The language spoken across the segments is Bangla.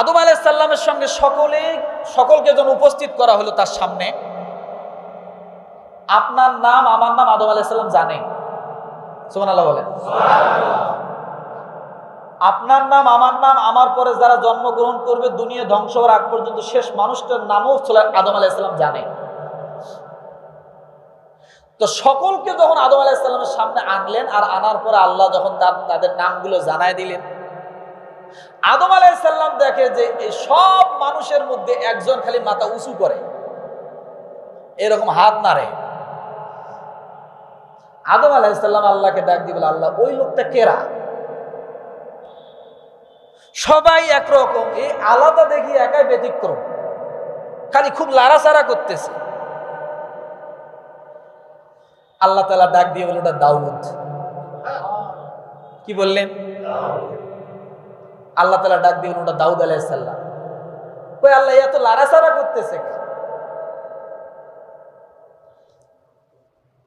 আদম আলাইসাল্লামের সঙ্গে সকলে, সকলকে যখন উপস্থিত করা হলো তার সামনে। আপনার নাম, আমার নাম আদম আলাইসাল্লাম জানে। সুমান আল্লাহ বলেন। আপনার নাম, আমার নাম, আমার পরে যারা জন্মগ্রহণ করবে, দুনিয়া ধ্বংস হওয়ার আগ পর্যন্ত শেষ মানুষটার নামও আদম আলাইসাল্লাম জানে। তো সকলকে যখন আদম আলাইসাল্লামের সামনে আনলেন আর আনার পরে আল্লাহ যখন তার, তাদের নামগুলো জানায় দিলেন আদম আলাইসাল্লাম দেখে যে এই সব মানুষের মধ্যে একজন খালি মাথা উঁচু করে। এরকম হাত নাড়ে। আদম আলাইসাল্লাম আল্লাহকে ডাক দিয়ে আল্লাহ, ওই লোকটা কেরা? সবাই একরকম, এই আলাদা দেখি একাই ব্যতিক্রম। খালি খুব লাড়াচাড়া করতেছে। আল্লাহ তালা ডাক দিয়ে বলে, ওটা দাউদ। কি বললেন? আল্লাহ তালা ডাক দিয়ে ওটা দাউদ আলাইসাল্লাম ওই আল্লাহ এত লাড়াচাড়া করতেছে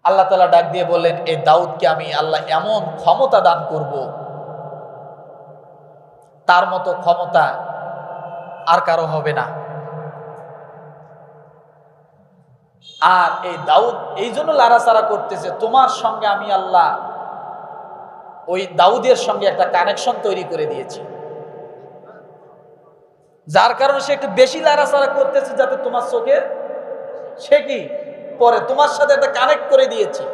আল্লাহ তালা ডাক দিয়ে বললেন এই দাউদকে আমি আল্লাহ এমন ক্ষমতা দান করব, তার মতো ক্ষমতা আর কারও হবে না। আর এই দাউদ এই জন্য লাড়াচাড়া করতেছে, তোমার সঙ্গে আমি আল্লাহ ওই দাউদের সঙ্গে একটা কানেকশন তৈরি করে দিয়েছি। যার কারণে সে একটু বেশি লাড়াচাড়া করতেছে যাতে তোমার চোখে সে কি পরে তোমার সাথে একটা কানেক্ট করে দিয়েছি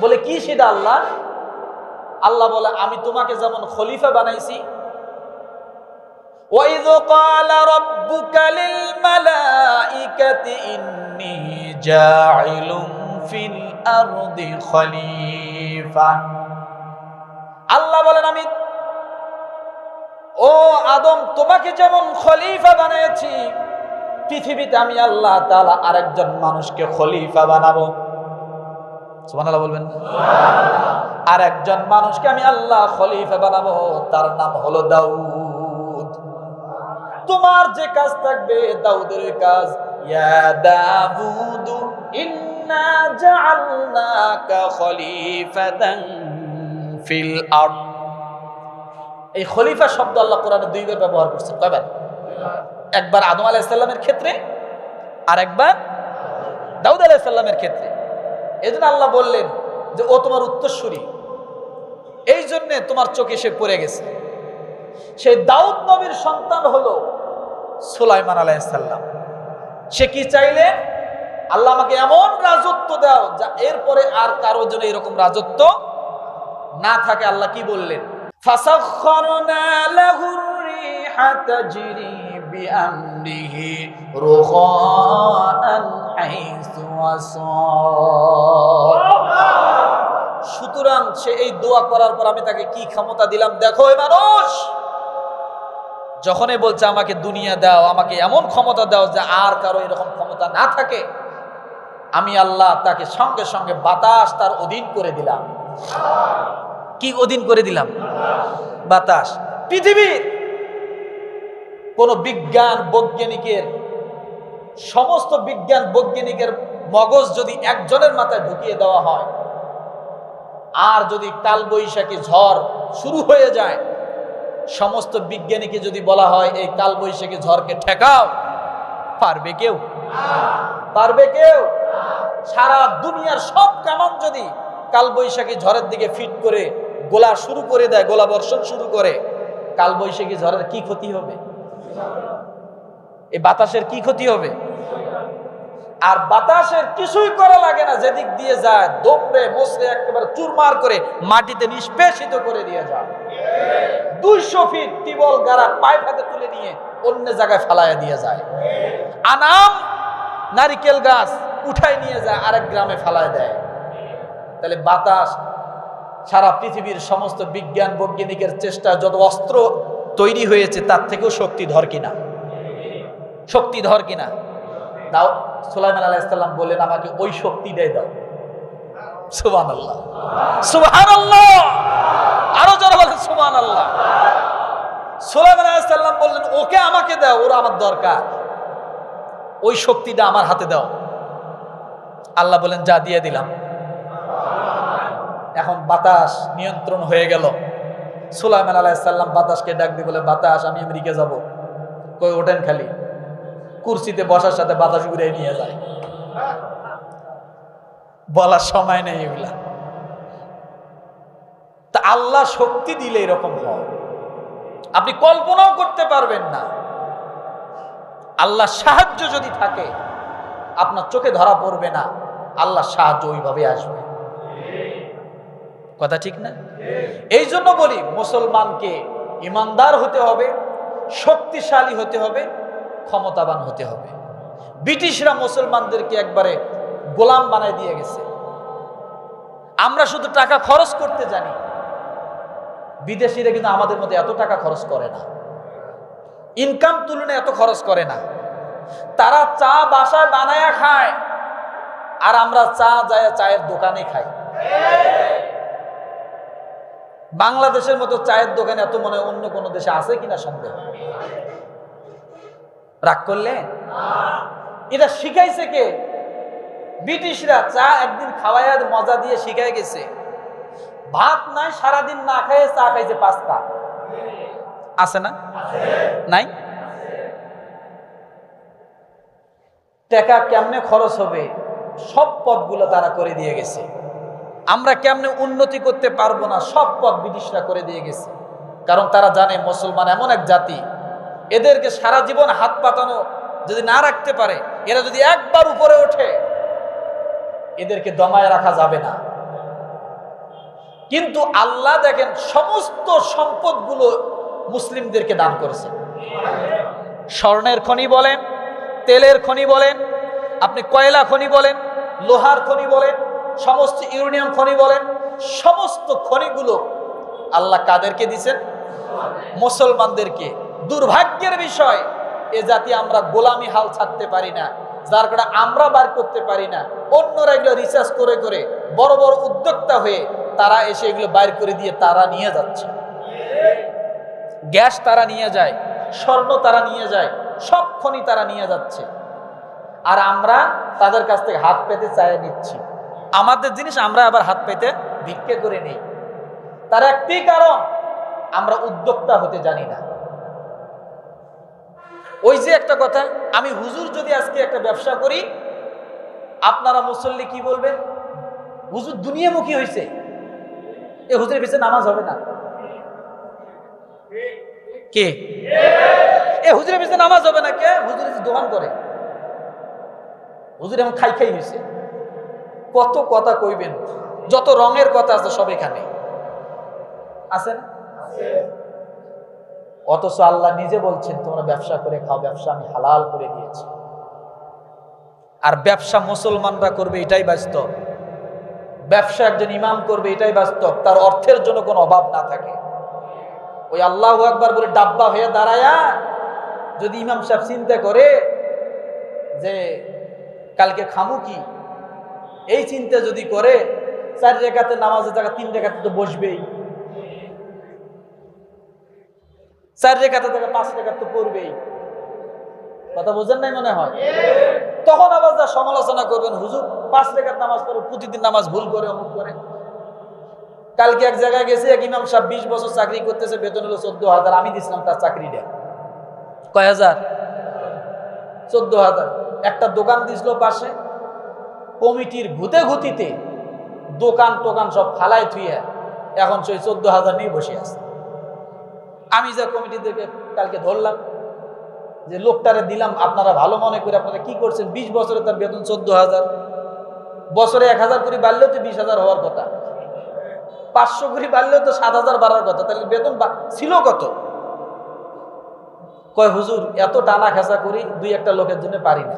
বলে কি সেটা আল্লাহ আল্লাহ বলে আমি তোমাকে যেমন খলিফা বানাইছি وَإِذْ قَالَ رَبُّكَ لِلْمَلَائِكَةِ إِنِّي جَاعِلٌ فِي الْأَرْضِ خَلِيفَةً আল্লাহ বলেন আমি ও আদম, তোমাকে যেমন খলিফা বানিয়েছি, পৃথিবীতে আমি আল্লাহ তালা আরেকজন মানুষকে খলিফা বানাবো। সুবহানাল্লাহ বলবেন। আর একজন মানুষকে আমি আল্লাহ খলিফা বানাবো, তার নাম হলো দাউদ। তোমার যে কাজ থাকবে, দাউদের কাজ, ইয়া দাউদ ইন্না জাআলনাকা খলিফাতান ফিল আরদ। এই খলিফা শব্দ আল্লাহ কোরআনে দুইবার ব্যবহার করছেন। কয়বার? একবার আদম আলাইহিস ক্ষেত্রে আর একবার দাউদ আলাইহিস ক্ষেত্রে। এই আল্লাহ বললেন যে, ও তোমার উত্তরসূরি, এই জন্যে তোমার চোখে সে পড়ে গেছে। সেই দাউদ নবীর সন্তান হলো সুলাইমান আলাইসাল্লাম সে কি চাইলে? আল্লাহ আমাকে এমন রাজত্ব দাও যা এরপরে আর কারও জন্য এরকম রাজত্ব না থাকে। আল্লাহ কি বললেন? فَسَخَّرْنَا لَهُ الرِّيحَ تَجْرِي بِأَمْرِهِ رُخَاءً حَيْثُ أَصَابَ সুতরাং সে এই দোয়া করার পর আমি তাকে কি ক্ষমতা দিলাম দেখো এ মানুষ যখনই বলছে আমাকে দুনিয়া দাও আমাকে এমন ক্ষমতা দাও যে আর কারো এরকম ক্ষমতা না থাকে আমি আল্লাহ তাকে সঙ্গে সঙ্গে বাতাস তার অধীন করে দিলাম কি অধীন করে দিলাম? বাতাস। পৃথিবীর কোন বিজ্ঞান বৈজ্ঞানিকের, সমস্ত বিজ্ঞান বৈজ্ঞানিকের মগজ যদি একজনের মাথায় ঢুকিয়ে দেওয়া হয়, আর যদি কালবৈশাখী ঝড় শুরু হয়ে যায়, সমস্ত বিজ্ঞানীকে যদি বলা হয়, এই কালবৈশাখী ঝড়কে ঠেকাও, পারবে কেউ? পারবে কেউ? সারা দুনিয়ার সব কামান যদি কালবৈশাখী ঝড়ের দিকে ফিট করে গোলা শুরু করে দেয়, গোলা বর্ষণ শুরু করে। কালবৈশাখী ঝড়ের কি ক্ষতি হবে? এই বাতাসের কি ক্ষতি হবে? আর বাতাসের কিছুই করা লাগে না, যেদিক দিয়ে যায় দোপড়ে মোসরে একেবারে চুরমার করে মাটিতে নিষ্পেষিত করে দিয়ে যায়। দুইশো ফিট টিবল গাড়া পাইপ হাতে তুলে নিয়ে অন্য জায়গায় ফালাইয়া দিয়ে যায়। আনাম নারিকেল গাছ উঠাই নিয়ে যায়, আরেক গ্রামে ফালায় দেয়। তাহলে বাতাস সারা পৃথিবীর সমস্ত বিজ্ঞান বৈজ্ঞানিকের চেষ্টা যত অস্ত্র তৈরি হয়েছে, তার থেকেও শক্তি শক্তিধর কিনা? শক্তিধর কিনা? দাও, সুলাইমান আলাইসাল্লাম বললেন, আমাকে ওই শক্তিটাই দাও। সুবান আল্লাহ সুবাহান আল্লাহ আরও যারা বলেন সুবান আল্লাহ সুলাইমান আলাইসাল্লাম বললেন, ওকে আমাকে দাও, ওরা আমার দরকার। ওই শক্তিটা আমার হাতে দাও। আল্লাহ বলেন যা দিয়ে দিলাম। এখন বাতাস নিয়ন্ত্রণ হয়ে গেল। সুলাইমান আলাইসাল্লাম বাতাসকে ডাক দিয়ে বলে, বাতাস, আমি আমেরিকা যাব। কই, ওঠেন খালি। কুর্সিতে বসার সাথে বাতাস ঘুরে নিয়ে যায়। বলার সময় নেই এগুলা। তা আল্লাহ শক্তি দিলে এরকম হয়। আপনি কল্পনাও করতে পারবেন না। আল্লাহ সাহায্য যদি থাকে, আপনার চোখে ধরা পড়বে না। আল্লাহ সাহায্য ওইভাবে আসবে। কথা ঠিক না? এই জন্য বলি, মুসলমানকে ইমানদার হতে হবে, শক্তিশালী হতে হবে, ক্ষমতাবান হতে হবে। ব্রিটিশরা মুসলমানদেরকে একবারে গোলাম বানায় দিয়ে গেছে। আমরা শুধু টাকা খরচ করতে জানি, বিদেশিরা কিন্তু আমাদের মধ্যে এত টাকা খরচ করে না। ইনকাম তুলনায় এত খরচ করে না। তারা চা বাসায় বানায়া খায়, আর আমরা চা যায় চায়ের দোকানে খাই। বাংলাদেশের মতো চায়ের দোকানে এত মনে অন্য কোনো দেশে আছে কিনা সন্দেহ? রাগ করলে? এটা শিখাইছে কে? ব্রিটিশরা চা একদিন খাওয়ায় মজা দিয়ে শিখাই গেছে। ভাত নাই, সারাদিন না খাইয়ে চা খাইছে পাস্তা আছে না? নাই? টাকা কেমনে খরচ হবে? সব পথগুলো তারা করে দিয়ে গেছে। আমরা কেমনে উন্নতি করতে পারব না? সব পথ ব্রিটিশরা করে দিয়ে গেছে। কারণ তারা জানে মুসলমান এমন এক জাতি। এদেরকে সারা জীবন হাত পাতানো যদি না রাখতে পারে, এরা যদি একবার উপরে ওঠে, এদেরকে দমায় রাখা যাবে না। কিন্তু আল্লাহ দেখেন সমস্ত সম্পদগুলো মুসলিমদেরকে দান করেছে। স্বর্ণের খনি বলেন, তেলের খনি বলেন, আপনি কয়লা খনি বলেন, লোহার খনি বলেন সমস্ত ইউরেনিয়াম খনি বলেন, সমস্ত খনিগুলো আল্লাহ কাদেরকে দিছেন? মুসলমানদেরকে। দুর্ভাগ্যের বিষয়, এ জাতি আমরা গোলামি হাল ছাড়তে পারি না, যার কারণে আমরা বার করতে পারি না। অন্যরা এগুলো রিসার্চ করে করে বড় বড় উদ্যোক্তা হয়ে তারা এসে এগুলো বাইর করে দিয়ে তারা নিয়ে যাচ্ছে। গ্যাস তারা নিয়ে যায়, স্বর্ণ তারা নিয়ে যায়, সব খনি তারা নিয়ে যাচ্ছে। আর আমরা তাদের কাছ থেকে হাত পেতে চাইয়ে নিচ্ছি। আমাদের জিনিস আমরা আবার হাত পেতে ভিক্ষে করে নেই। তার একটি কারণ, আমরা উদ্যোক্তা হতে জানি না। ওই যে একটা কথা, আমি হুজুর যদি আজকে একটা ব্যবসা করি, আপনারা মুসল্লি কি বলবেন? হুজুর দুনিয়ামুখী হয়েছে এ হুজুরের পিছনে নামাজ হবে না। কে? এ হুজুরের পিছনে নামাজ হবে না। কে? হুজুরের যে দোকান করে। হুজুর এমন খাই খাই হয়েছে কত কথা কইবেন, যত রঙের কথা আছে সব এখানে। আছেন অথচ আল্লাহ নিজে বলছেন, তোমরা ব্যবসা করে খাও, ব্যবসা আমি হালাল করে দিয়েছি। আর ব্যবসা মুসলমানরা করবে, এটাই বাস্তব। ব্যবসা একজন ইমাম করবে, এটাই বাস্তব। তার অর্থের জন্য কোনো অভাব না থাকে। ওই আল্লাহ একবার বলে ডাব্বা হয়ে দাঁড়ায়া, যদি ইমাম সাহেব চিন্তা করে যে, কালকে খামু কি? এই চিন্তা যদি করে, চার রেখাতে নামাজের জায়গা, তিন রেখাতে তো বসবেই। চার রেখাতে জায়গা পাঁচ রেখাতে তো পড়বেই। কথা বোঝেন নাই মনে হয়? তখন আবার যা সমালোচনা করবেন, হুজুর, পাঁচ রেখাত নামাজ পড়ে, প্রতিদিন নামাজ ভুল করে, অমুক করে। কালকে এক জায়গায় গেছে, এক ইমাম সাহেব বিশ বছর চাকরি করতেছে, বেতন হলো চোদ্দ হাজার। আমি দিছিলাম তার চাকরিটা। কয় হাজার? চোদ্দ হাজার। একটা দোকান দিছিল পাশে কমিটির ঘুতে ঘুতিতে দোকান টোকান সব ফালাই থুয়ে এখন সেই চোদ্দ হাজার নিয়ে বসে আছে। আমি যা কমিটিদেরকে কালকে ধরলাম, যে লোকটারে দিলাম, আপনারা ভালো মনে করে আপনারা কি করছেন? বিশ বছরে তার বেতন চোদ্দ হাজার। বছরে এক হাজার করে বাড়লেও তো বিশ হাজার হওয়ার কথা। পাঁচশো করে বাড়লেও তো সাত হাজার বাড়ার কথা। তাহলে বেতন ছিল কত? কয়, হুজুর, এত টানা খেসা করি দুই একটা লোকের জন্য পারি না।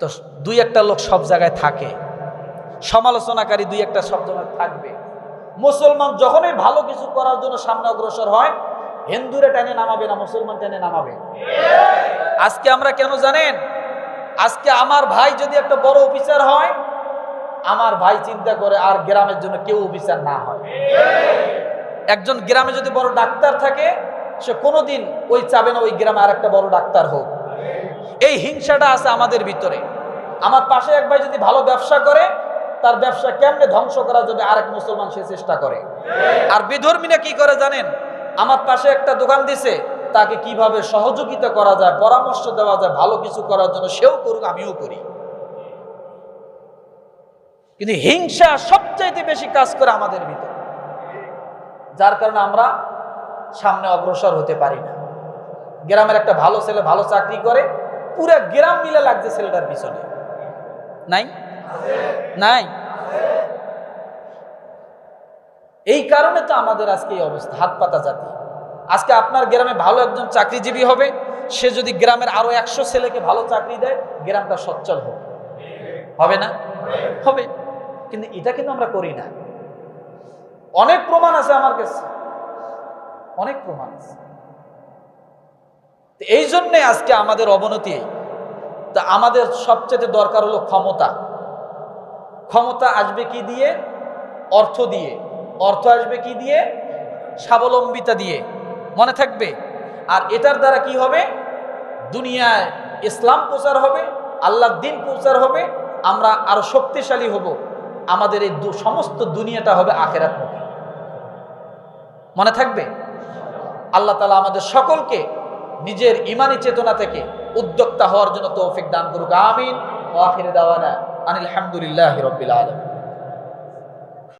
তো দুই একটা লোক সব জায়গায় থাকে। সমালোচনাকারী দুই একটা জায়গায় থাকবে। মুসলমান যখনই ভালো কিছু করার জন্য সামনে অগ্রসর হয়, হিন্দুরে টেনে নামাবে না, মুসলমান টেনে নামাবে? আজকে আমরা কেন জানেন? আজকে আমার ভাই যদি একটা বড় অফিসার হয়, আমার ভাই চিন্তা করে আর গ্রামের জন্য কেউ অফিসার না হয়। একজন গ্রামে যদি বড় ডাক্তার থাকে, সে কোনোদিন ওই চাবে না ওই গ্রামে আর একটা বড় ডাক্তার হোক। এই হিংসাটা আছে আমাদের ভিতরে। আমার পাশে এক ভাই যদি ভালো ব্যবসা করে, তার ব্যবসা কেমনে ধ্বংস করা যাবে আরেক মুসলমান সে চেষ্টা করে? আর বিধর্মীরা কি করে জানেন? আমার পাশে একটা দোকান দিছে, তাকে কীভাবে সহযোগিতা করা যায়, পরামর্শ দেওয়া যায়, ভালো কিছু করার জন্য সেও করুক, আমিও করি। কিন্তু হিংসা সবচাইতে বেশি কাজ করে আমাদের ভিতরে। যার কারণে আমরা সামনে অগ্রসর হতে পারি না। গ্রামের একটা ভালো ছেলে ভালো চাকরি করে পুরা গ্রাম মিলে লাগছে ছেলেটার পিছনে। নাই? নাই? এই কারণে তো আমাদের আজকে এই অবস্থা, হাত পাতা জাতি। আজকে আপনার গ্রামে ভালো একজন চাকরিজীবী হবে, সে যদি গ্রামের আরও একশো ছেলেকে ভালো চাকরি দেয়, গ্রামটা সচ্ছল হবে। হবে না? হবে। কিন্তু এটা কিন্তু আমরা করি না। অনেক প্রমাণ আছে আমার কাছে। অনেক প্রমাণ আছে। এই জন্যে আজকে আমাদের অবনতি। তা আমাদের সবচেয়ে দরকার হলো ক্ষমতা। ক্ষমতা আসবে কি দিয়ে? অর্থ দিয়ে। অর্থ আসবে কি দিয়ে? স্বাবলম্বিতা দিয়ে। মনে থাকবে? আর এটার দ্বারা কি হবে? দুনিয়ায় ইসলাম প্রচার হবে আল্লাহ দিন প্রচার হবে, আমরা আরও শক্তিশালী হব। আমাদের এই সমস্ত দুনিয়াটা হবে আখেরাত মনে থাকবে? আল্লাহ তালা আমাদের সকলকে নিজের ইমানি চেতনা থেকে উদ্যোক্তা হওয়ার জন্য তৌফিক দান করুক। আমিন। ও আখিরে দাওয়ানা। আনিল হামদুলিল্লাহ রবিল আলম